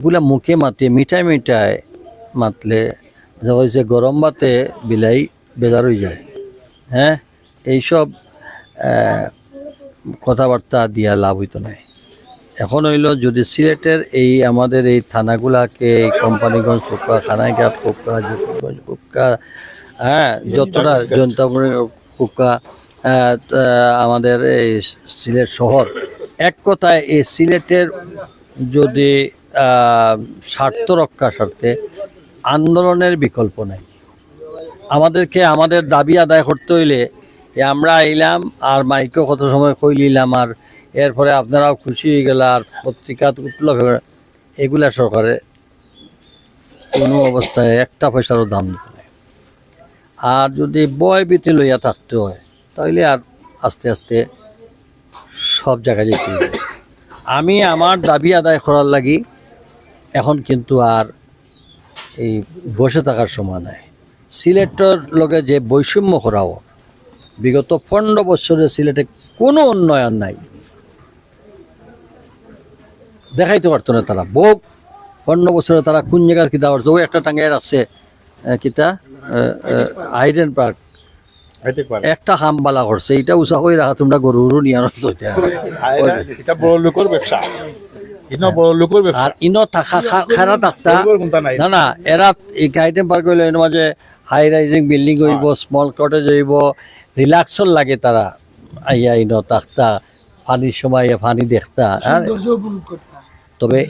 এগুলা মুখে মাতে, মিঠাই মিঠাই মাতলে যা হয়েছে গরম ভাতে বিলাই বেজার হয়ে যায়। হ্যাঁ? এইসব কথাবার্তা দিয়া লাভ হইতো নাই। এখন হইল যদি সিলেটের এই আমাদের এই থানাগুলাকে, এই কোম্পানিগঞ্জ কুপকা খানাইঘাট কুপকা জকিগঞ্জ কুপকা হ্যাঁ যতটা জনতাপুর কুপকা আমাদের এই সিলেট শহর, এক কথায় এই সিলেটের যদি স্বার্থ রক্ষা স্বার্থে আন্দোলনের বিকল্প নাই আমাদেরকে আমাদের দাবি আদায় করতে হইলে আমরা আইলাম আর মাইকেও কত সময় কই নিলাম আর এরপরে আপনারাও খুশি হয়ে গেল আর পত্রিকা উঠল এগুলা সরকারে কোনো অবস্থায় একটা পয়সারও দাম দিতে নাই আর যদি বয় বিতি লইয়া থাকতে হয় তাহলে আর আস্তে আস্তে সব জায়গায় যেতে। আমি আমার দাবি আদায় করার লাগি এখন কিন্তু আর এই বসে থাকার সময় নাই। সিলেটের লগে যে বৈষম্য করাও বিগত পনেরো বছরে সিলেটে কোনো উন্নয়ন নাই। দেখাইতে পারতো না তারা। বহু পনেরো বছরে তারা কোন জায়গার কিতা করছে? একটা রাখছে আহ, কিতা? Eden Park. একটা হামবালা করছে এটা উষা করে রাখা তোমরা গরু গরু নিয়ে আনো তো এটা। এটা বড় লোকের ব্যবসা। ইনো বড় লোকের ব্যবসা। আর ইনো থাকা খারা থাকতা নাই। না না এরা এই গাইডেন পার্ক হইলে এর মাঝে হাই রাইজিং বিল্ডিং হইব স্মল কটেজ হইব রিল্যাক্সর লাগে তারা। আইয়া ইনো পানির সময় পানি দেখতা। তবে